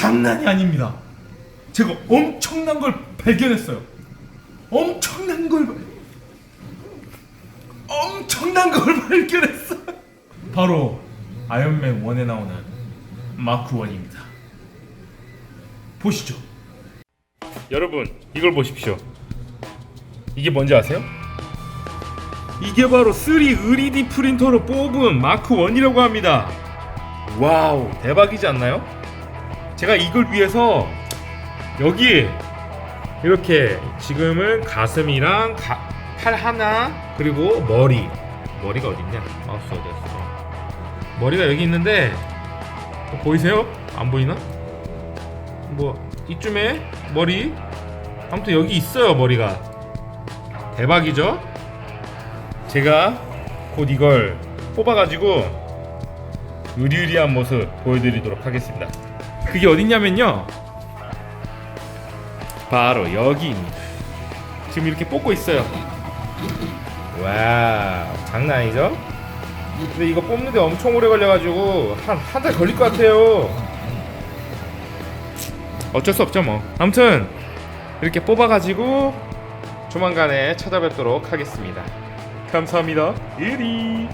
장난이 아닙니다. 제가 엄청난 걸 발견했어요. 엄청난 걸 발... 엄청난 걸 발견했어. 바로 아이언맨 1에 나오는 마크 1입니다. 보시죠. 여러분, 이걸 보십시오. 이게 뭔지 아세요? 이게 바로 3 의리디 프린터로 뽑은 마크 1이라고 합니다. 와우, 대박이지 않나요? 제가 이걸 위해서 여기 이렇게 지금은 가슴이랑 가- 팔 하나 그리고 머리 머리가 어딨냐? 마우스 어디였어? 머리가 여기 있는데 보이세요? 안 보이나? 뭐 이쯤에 머리 아무튼 여기 있어요 머리가 대박이죠? 제가 곧 이걸 뽑아가지고 의리의리한 모습 보여드리도록 하겠습니다. 그게 어딨냐면요. 바로 여기입니다. 지금 이렇게 뽑고 있어요. 와우, 장난 아니죠? 근데 이거 뽑는데 엄청 오래 걸려가지고 한 한 달 걸릴 것 같아요. 어쩔 수 없죠 뭐. 아무튼 이렇게 뽑아가지고 조만간에 찾아뵙도록 하겠습니다. 감사합니다. 이리.